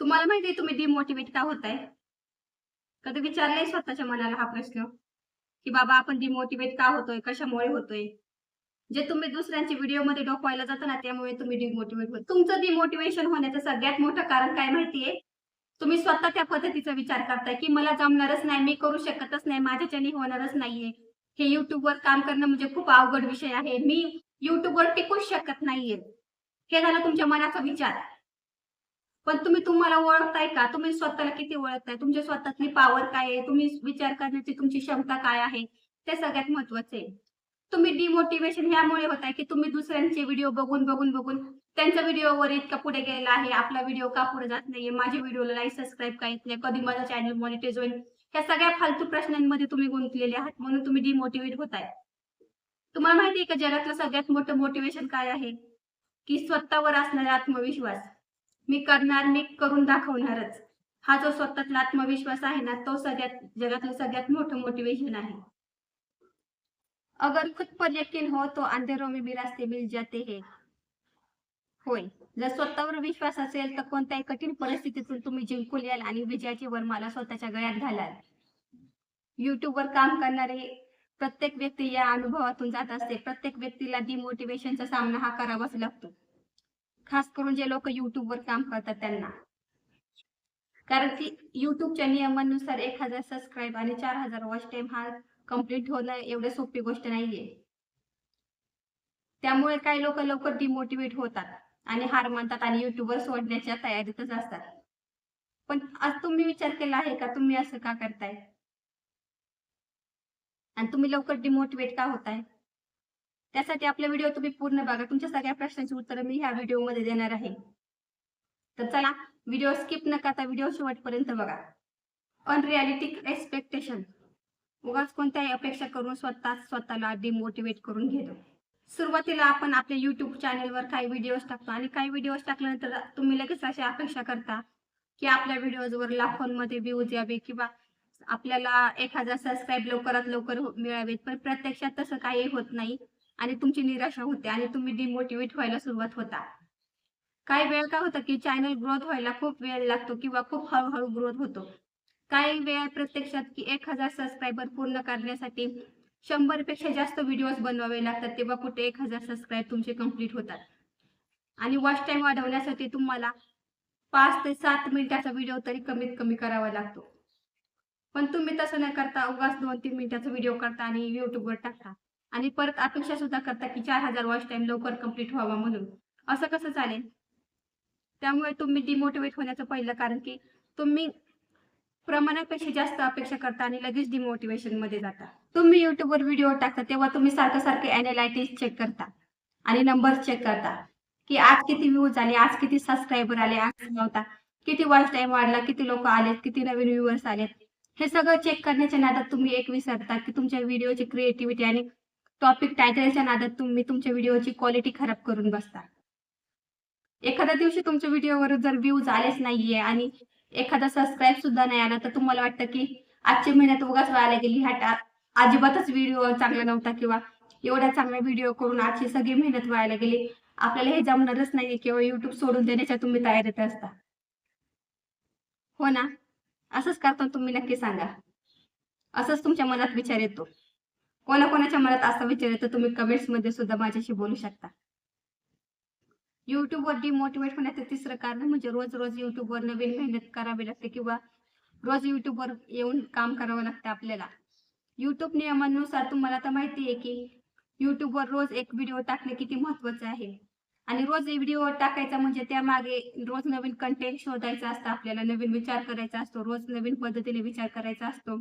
तुम्हाला माहितीये तुम्ही डिमोटिवेट का होताय? कधी विचारलंय स्वतःच्या मनाला हा प्रश्न. की बाबा आपण डिमोटिवेट का होतोय? कशामुळे होतोय? जे तुम्ही दुसऱ्यांच्या व्हिडिओमध्ये डोकवायला जाता ना त्यामुळे तुम्ही डिमोटिवेट होत. तुमचं डिमोटिवेशन होण्याचं सगळ्यात मोठं कारण काय माहितीये? तुम्ही स्वतः त्या पद्धतीचा विचार करताय की मला जमणारच नाही मी करू शकतच नाही माझ्याच्याने होणारच नाहीये. हे युट्यूबवर काम करणं म्हणजे खूप अवघड विषय आहे. मी युट्यूबवर टिकूच शकत नाहीये. हे झालं तुमच्या मनाचा विचार. पण तुम्ही तुम्हाला ओळखताय का? तुम्ही स्वतःला किती ओळखताय? तुमच्या स्वतःतली पॉवर काय आहे? तुम्ही विचार करण्याची तुमची क्षमता काय आहे? ते सगळ्यात महत्त्वाचे आहे. तुम्ही डिमोटिवेशन ह्यामुळे होत आहे की तुम्ही दुसऱ्यांचे व्हिडिओ बघून बघून बघून त्यांच्या व्हिडिओवर इतका पुढे गेलेला आहे. आपला व्हिडिओ का पुढे जात नाहीये? माझ्या व्हिडिओला लाईक सबस्क्राईब का येत नाही? कधी माझा चॅनल मॉनिटाईज होईल? ह्या सगळ्या फालतू प्रश्नांमध्ये तुम्ही गुंतलेले आहात म्हणून तुम्ही डिमोटिवेट होताय. तुम्हाला माहिती आहे का जगातलं सगळ्यात मोठं मोटिवेशन काय आहे? की स्वतःवर असणारा आत्मविश्वास. मी करणार मी करून दाखवणारच. हा जो स्वतःतला आत्मविश्वास आहे ना तो सगळ्यात जगातलं सगळ्यात मोठं मोटिवेशन आहे. अगर खुद पर यकीन हो तो अंधेरो में भी रास्ते मिल जाते हैं. होय. जर स्वतःवर विश्वास असेल तर कोणत्याही कठीण परिस्थितीतून तुम्ही जिंकून याल आणि विजयाची वरमाला स्वतःच्या गळ्यात घालाल. युट्यूबवर काम करणारे प्रत्येक व्यक्ती या अनुभवातून जात असते. प्रत्येक व्यक्तीला डिमोटिवेशनचा सामना हा करावाच लागतो. खास करून जे लोक युट्यूबवर काम करतात त्यांना. कारण की युट्यूबच्या नियमानुसार एक हजार सबस्क्राईब आणि चार हजार वॉच टाइम हा कंप्लीट होणं एवढं सोपी गोष्ट नाहीये. त्यामुळे काही लोक लवकर डिमोटिवेट होतात आणि हार मानतात आणि युट्यूबवर सोडण्याच्या तयारीतच असतात. पण आज तुम्ही विचार केला आहे का? तुम्ही असं का करताय? आणि तुम्ही लवकर डिमोटिवेट का होताय? त्यासाठी आपला व्हिडिओ तुम्ही पूर्ण बघा. तुमच्या सगळ्या प्रश्नांची उत्तरं मी ह्या व्हिडिओमध्ये देणार आहे. तर चला व्हिडिओ स्किप न करता व्हिडिओ शेवटपर्यंत बघा. अनरियालिटिक एक्सपेक्टेशन उगाच कोणत्याही अपेक्षा करून स्वतः स्वतःला डिमोटिवेट करून घेतो. सुरुवातीला आपण आपल्या युट्यूब चॅनेलवर काही व्हिडिओज टाकतो आणि काही व्हिडिओज टाकल्यानंतर तुम्ही लगेच अशी अपेक्षा करता की आपल्या व्हिडिओजवर लाखोंमध्ये व्ह्यूज यावे किंवा आपल्याला एक हजार सबस्क्राईब लवकरात लवकर मिळावेत. पण प्रत्यक्षात तसं काही होत नाही. आणि तुमची निराशा होते आणि तुम्ही डिमोटिवेट व्हायला सुरुवात होता. काही वेळ काय होतं की चॅनल ग्रोथ व्हायला खूप वेळ लागतो किंवा खूप हळूहळू ग्रोथ होतो. काही वेळ प्रत्यक्षात की एक हजार सबस्क्रायबर पूर्ण करण्यासाठी शंभरपेक्षा जास्त व्हिडिओज बनवावे लागतात तेव्हा कुठे एक हजार सबस्क्राईब तुमचे कंप्लीट होतात. आणि वॉच टाइम वाढवण्यासाठी तुम्हाला पाच ते सात मिनिटाचा व्हिडिओ तरी कमीत कमी करावा लागतो. पण तुम्ही तसं न करता उगाच दोन तीन मिनिटाचा व्हिडिओ करता आणि युट्यूबवर टाकता. आणि परत अपेक्षा सुद्धा करता की चार हजार वॉच टाइम लवकर कंप्लीट व्हावा म्हणून. असं कसं चालेल? त्यामुळे तुम्ही डिमोटिवेट होण्याचं पहिलं कारण की तुम्ही प्रमाणापेक्षा जास्त अपेक्षा करता आणि लगेच डिमोटिवेशनमध्ये जाता. तुम्ही युट्यूबवर व्हिडिओ टाकता तेव्हा तुम्ही सारखं सारखं अनालायटिस चेक करता आणि नंबर चेक करता की आज किती व्ह्यूज आले आज किती सबस्क्रायबर आले आज नव्हता किती वॉच टाइम वाढला किती लोक आलेत किती नवीन व्ह्युअर्स आलेत. हे सगळं चेक करण्याच्या नादात तुम्ही एक विसरता की तुमच्या व्हिडिओची क्रिएटिव्हिटी आणि टॉपिक टायटलच्या नादात तुम्ही तुमच्या व्हिडिओची क्वालिटी खराब करून बसता. एखाद्या दिवशी तुमच्या व्हिडिओवर जर व्ह्यूज आलेच नाहीये आणि एखादा सबस्क्राईब सुद्धा नाही आला तर तुम्हाला वाटतं की आजच्या मेहनत उगाच व्हायला गेली हा अजिबातच व्हिडिओ चांगला नव्हता किंवा एवढा चांगला व्हिडिओ करून आजची सगळी मेहनत व्हायला गेली. आपल्याला हे जमणारच नाही किंवा युट्यूब सोडून देण्याच्या तुम्ही तयारीत असता. हो ना? असंच करता तुम्ही नक्की सांगा. असंच तुमच्या मनात विचार येतो. कोणाकोणाच्या मनात असा विचार येतो तुम्ही कमेंट्समध्ये सुद्धा माझ्याशी बोलू शकता. युट्यूबवर डिमोटिवेट होण्याचं तिसरं कारण म्हणजे रोज रोज युट्यूबवर नवीन मेहनत करावी लागते किंवा रोज युट्यूबवर येऊन काम करावं लागतं आपल्याला. युट्यूब नियमानुसार तुम्हाला तर माहिती आहे की युट्यूबवर रोज एक व्हिडिओ टाकणे किती महत्वाचं आहे. आणि रोज व्हिडिओ टाकायचा म्हणजे त्यामागे रोज नवीन कंटेंट शोधायचा असतं आपल्याला नवीन विचार करायचा असतो रोज नवीन पद्धतीने विचार करायचा असतो.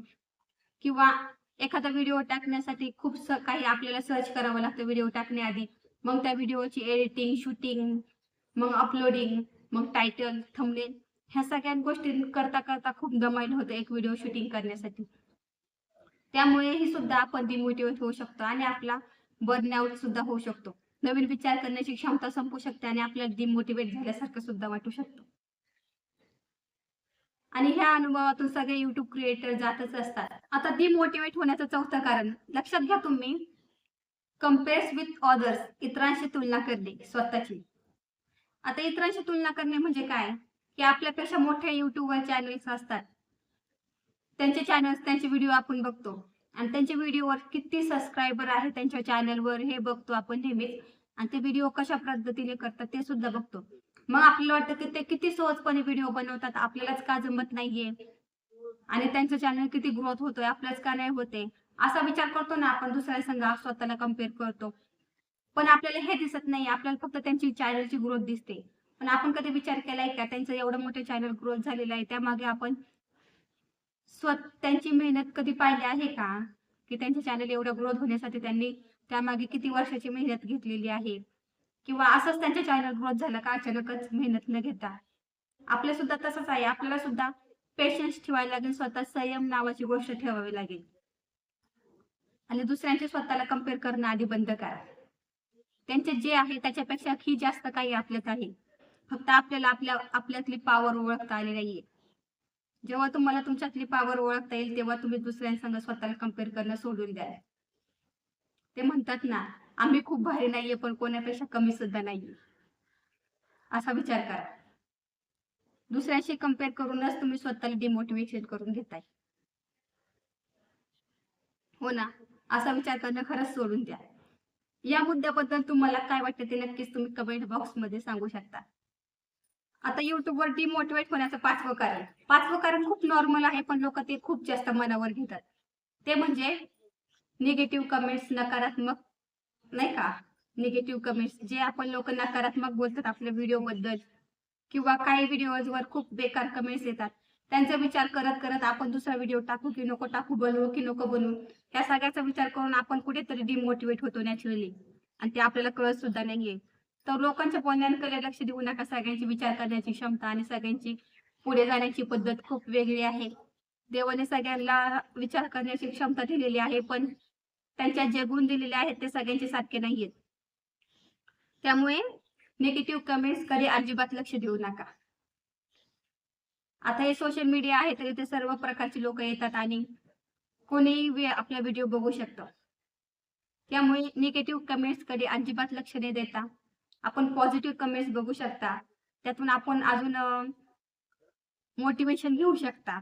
किंवा एखादा व्हिडिओ टाकण्यासाठी खूप काही आपल्याला सर्च करावं लागतं व्हिडिओ टाकण्याआधी. मग त्या व्हिडिओची एडिटिंग शूटिंग मग अपलोडिंग मग टायटल थंबनेल ह्या सगळ्या गोष्टी करता करता खूप दमाईल होतं एक व्हिडिओ शूटिंग करण्यासाठी. त्यामुळे ही सुद्धा आपण डिमोटिवेट होऊ शकतो आणि आपला बर्नआउट सुद्धा होऊ शकतो. नवीन विचार करण्याची क्षमता संपू शकते आणि आपल्याला डिमोटिवेट झाल्यासारखं सुद्धा वाटू शकतो. आणि ह्या अनुभवातून सगळे युट्यूब क्रिएटर जातच असतात. आता डिमोटिवेट होण्याचं चौथं कारण लक्षात घ्या तुम्ही कम्पेअर्स विथ ऑदर्स इतरांशी तुलना करणे स्वतःची. आता इतरांशी तुलना करणे म्हणजे काय? की आपल्यापेक्षा मोठे युट्यूबवर चॅनल्स असतात. त्यांचे चॅनल्स त्यांचे व्हिडिओ आपण बघतो. आणि त्यांच्या व्हिडिओवर किती सबस्क्रायबर आहे त्यांच्या चॅनलवर हे बघतो आपण नेहमीच. आणि ते व्हिडिओ कशा पद्धतीने करतात ते सुद्धा बघतो. मग आपल्याला वाटतं की ते किती सहजपणे व्हिडिओ बनवतात आपल्यालाच का जमत नाहीये? आणि त्यांचं चॅनल किती ग्रोथ होतोय आपल्याच का नाही होते असा विचार करतो ना आपण दुसऱ्या संघ स्वतःला कंपेअर करतो. पण आपल्याला हे दिसत नाही आपल्याला फक्त त्यांची चॅनलची ग्रोथ दिसते. पण आपण कधी विचार केलाय का त्यांचं एवढं मोठं चॅनल ग्रोथ झालेलं आहे त्यामागे आपण स्व त्यांची मेहनत कधी पाहिली आहे का? की त्यांचे चॅनल एवढं ग्रोथ होण्यासाठी त्यांनी त्यामागे किती वर्षाची मेहनत घेतलेली आहे? किंवा असंच त्यांच्या चॅनल ग्रोथ झालं का अचानकच मेहनत न घेता. आपल्या सुद्धा तसंच आहे. आपल्याला सुद्धा पेशन्स ठेवायला लागेल. स्वतः संयम नावाची गोष्ट ठेवावी लागेल. आणि दुसऱ्यांचे स्वतःला कंपेअर करणं आधी बंद करा. त्यांचे जे आहे त्याच्यापेक्षा ही जास्त काही आपल्यात आहे. फक्त आपल्याला आपल्या आपल्यातली पॉवर ओळखता आली नाहीये. जेव्हा तुम्हाला तुमच्यातली पॉवर ओळखता येईल तेव्हा तुम्ही दुसऱ्यांसंग स्वतःला कंपेअर करणं सोडून द्या. ते म्हणतात ना आम्ही खूप भारी नाहीये पण कोणापेक्षा कमी सुद्धा नाहीये. असा विचार करा. दुसऱ्याशी कंपेअर करूनच तुम्ही स्वतःला डिमोटिवेशन करून घेताय. हो ना? असा विचार करणं खरंच सोडून द्या. या मुद्द्याबद्दल तुम्हाला काय वाटतं ते नक्कीच तुम्ही कमेंट बॉक्समध्ये सांगू शकता. आता युट्यूबवर डिमोटिवेट होण्याचं पाचवं कारण. पाचवं कारण खूप नॉर्मल आहे पण लोक ते खूप जास्त मनावर घेतात. ते म्हणजे निगेटिव्ह कमेंट्स नकारात्मक नाही का? निगेटिव्ह कमेंट्स जे आपण लोक नकारात्मक बोलतात आपल्या व्हिडिओ बद्दल किंवा काही व्हिडिओवर खूप बेकार कमेंट्स येतात त्यांचा विचार करत करत आपण दुसरा व्हिडिओ टाकू की नको टाकू बनवू की नको बनवू या सगळ्याचा विचार करून आपण कुठेतरी डिमोटिवेट होतो नॅचरली आणि ते आपल्याला कळत सुद्धा नाहीये. तर लोकांच्या बोलण्यांकडे लक्ष देऊ नका सगळ्यांची विचार करण्याची क्षमता आणि सगळ्यांची पुढे जाण्याची पद्धत खूप वेगळी आहे. देवाने सगळ्यांना विचार करण्याची क्षमता दिलेली आहे पण त्यांच्या जे गुण दिलेले आहेत ते सगळ्यांचे सारखे नाहीयेत. त्यामुळे निगेटिव्ह कमेंट्सकडे अजिबात लक्ष देऊ नका. आता हे सोशल मीडिया आहे तर इथे सर्व प्रकारचे लोक येतात आणि कोणीही आपला व्हिडिओ बघू शकतो. त्यामुळे निगेटिव्ह कमेंट्सकडे अजिबात लक्ष न देता. आपण पॉझिटिव्ह कमेंट्स बघू शकता. त्यातून आपण अजून मोटिवेशन घेऊ शकता.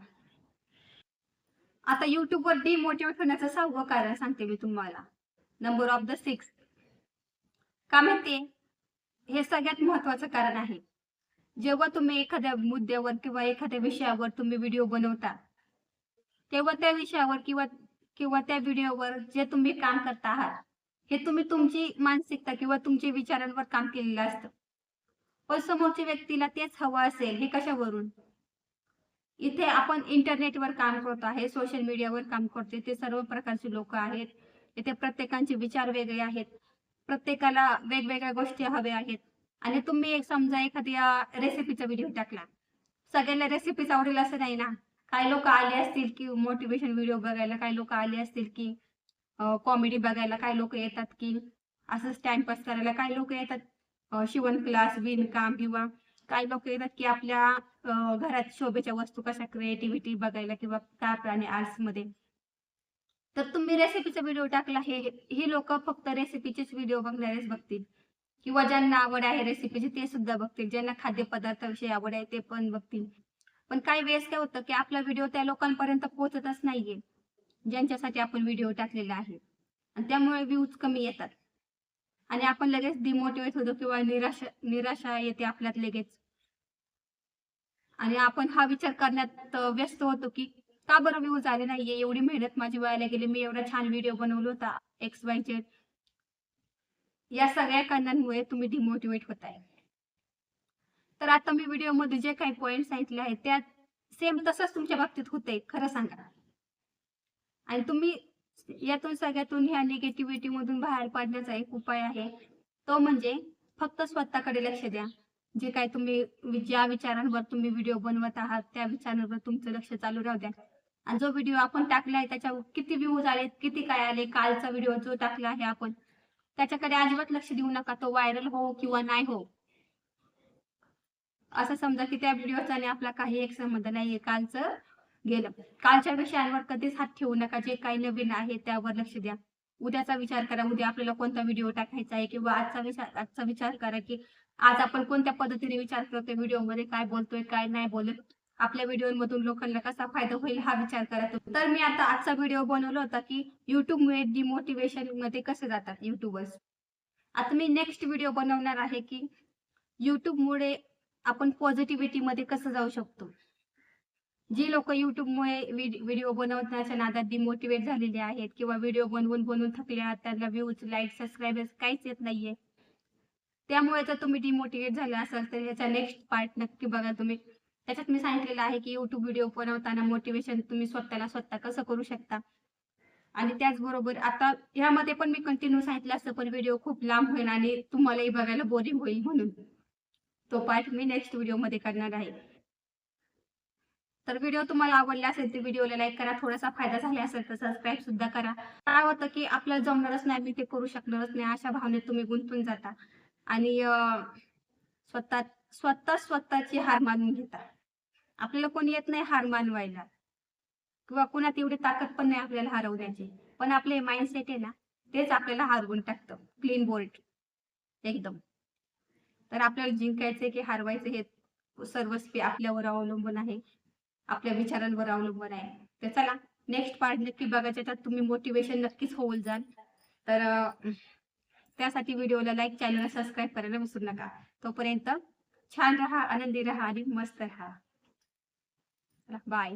आता युट्यूबवर डिमोटिवेट होण्याचं सहावं कारण सांगते मी तुम्हाला. नंबर ऑफ द सिक्स का माहिती? हे सगळ्यात महत्वाचं कारण आहे. जेव्हा तुम्ही एखाद्या मुद्द्यावर किंवा एखाद्या विषयावर तुम्ही व्हिडिओ बनवता तेव्हा त्या विषयावर किंवा किंवा त्या व्हिडिओवर जे तुम्ही काम करता आहात हे तुम्ही तुमची मानसिकता किंवा तुमच्या विचारांवर काम केलेलं असतं. पण समोरच्या व्यक्तीला तेच हवं असेल हे कशावरून? इथे आपण इंटरनेटवर काम करतो आहे सोशल मीडियावर काम करतो ते सर्व प्रकारचे लोक आहेत. इथे प्रत्येकांचे विचार वेगळे आहेत. प्रत्येकाला वेगवेगळ्या गोष्टी हव्या आहेत. आणि तुम्ही एक समजा एखाद्या रेसिपीचा व्हिडिओ टाकला. सगळ्यांना रेसिपीच आवडेल असं नाही ना? काही लोक आले असतील की मोटिवेशन व्हिडिओ बघायला काही लोक आले असतील की कॉमेडी बघायला काही लोक येतात की असंच टाइमपास करायला काही लोक येतात. शिवण क्लास विणकाम किंवा काही लोक येतात की आपल्या घरात शोभेच्या वस्तू कशा क्रिएटिव्हिटी बघायला किंवा क्राफ्ट आणि आर्ट्समध्ये. तर तुम्ही रेसिपीचा व्हिडिओ टाकला हे हे लोक फक्त रेसिपीचेच व्हिडिओ बघणारेच बघतील. किंवा ज्यांना आवड आहे रेसिपीची ते सुद्धा बघतील. ज्यांना खाद्यपदार्थाविषयी आवड आहे ते पण बघतील. पण काही वेळेस काय होतं की आपला व्हिडिओ त्या लोकांपर्यंत पोहोचतच नाहीये ज्यांच्यासाठी आपण व्हिडिओ टाकलेला आहे. आणि त्यामुळे व्ह्यूज कमी येतात. आणि आपण लगेच डिमोटिवेट होतो किंवा निराशा निराशा येते आपल्यात लगेच. आणि आपण हा विचार करण्यात व्यस्त होतो की का बरं व्ह्यूज आले नाहीये? एवढी मेहनत माझी व्हायला गेली. मी एवढा छान व्हिडिओ बनवला होता एक्स वाय झेड या सगळ्या कारणांमुळे तुम्ही डिमोटिवेट होताय. तर आता मी व्हिडिओमध्ये जे काही पॉइंट सांगितले आहेत त्यात सेम तसंच तुमच्या बाबतीत होते. खरं सांगा. आणि तुम्ही यातून सगळ्यातून ह्या निगेटिव्हिटी मधून बाहेर पडण्याचा एक उपाय आहे. तो म्हणजे फक्त स्वतःकडे लक्ष द्या. जे काय तुम्ही ज्या विचारांवर तुम्ही व्हिडिओ बनवत आहात त्या विचारांवर तुमचं लक्ष चालू राहू द्या. आणि जो व्हिडिओ आपण टाकलाय त्याच्यावर किती व्ह्यूज आले किती काय आले कालचा व्हिडिओ जो टाकला आहे आपण त्याच्याकडे अजिबात लक्ष देऊ नका तो व्हायरल हो किंवा नाही हो. असं समजा की त्या व्हिडिओचा आणि आपला काही एक संबंध नाहीये कालचं गेलं. कालच्या विषयांवर कधीच हात ठेवू नका जे काही नवीन आहे त्यावर लक्ष द्या. उद्याचा विचार करा उद्या आपल्याला कोणता व्हिडिओ टाकायचा आहे किंवा आजचा विचार आजचा विचार करा की आज आपण कोणत्या पद्धतीने विचार करतोय व्हिडिओमध्ये काय बोलतोय काय नाही बोलत आपल्या व्हिडिओमधून लोकांना कसा फायदा होईल हा विचार करा तर मी आता आजचा व्हिडिओ बनवला होता की युट्यूबमुळे डिमोटिवेशनमध्ये कसे जातात युट्यूबर्स आता मी नेक्स्ट व्हिडिओ बनवणार आहे की युट्यूबमुळे आपण पॉझिटिव्हिटी मध्ये कसं जाऊ शकतो. जी लोक युट्यूबमुळे व्हिडिओ बनवण्याच्या नादात डिमोटिवेट झालेले आहेत किंवा व्हिडिओ बनवून बनवून थकले आहेत त्यांना व्ह्यूज लाईक सबस्क्राईबर्स काहीच येत नाहीये. त्यामुळे जर तुम्ही डिमोटिवेट झाले असाल तर ह्याचा नेक्स्ट पार्ट नक्की बघा तुम्ही. त्याच्यात मी सांगितलेलं आहे की युट्यूब व्हिडिओ बनवताना मोटिवेशन तुम्ही स्वतःला स्वतः कसं करू शकता. आणि त्याचबरोबर आता ह्यामध्ये पण मी कंटिन्यू सांगितलं असतं पण व्हिडिओ खूप लांब होईल आणि तुम्हालाही बघायला बोरिंग होईल म्हणून. तो पार्ट मी नेक्स्ट व्हिडिओमध्ये करणार आहे. तर व्हिडिओ तुम्हाला आवडला असेल तर व्हिडिओला लाईक करा. थोडासा फायदा झाला असेल तर सबस्क्राईब सुद्धा करा. काय होतं की आपल्याला जमणारच नाही मी ते करू शकणारच नाही अशा भावनेत तुम्ही गुंतून जाता. आणि स्वतः स्वतः स्वतःची हार मानून घेता. आपल्याला कोणी येत नाही हार मानवायला. किंवा कुणात एवढी ताकद पण नाही आपल्याला हरवण्याची. पण आपले माइंडसेट आहे ना तेच आपल्याला हरवून टाकतं. क्लीन बोर्ड एकदम. तर आपल्याला जिंकायचे की हरवायचे हे सर्वस्वी आपल्यावर अवलंबून आहे. आपल्या विचारांवर अवलंबून आहे. तर चला नेक्स्ट पार्ट नक्की बघा तर तुम्ही मोटिवेशन नक्कीच होऊन जाल. तर त्यासाठी व्हिडिओला लाईक चॅनलला सबस्क्राईब करायला विसरू नका. तोपर्यंत छान राहा आनंदी राहा आणि मस्त राहा. बाय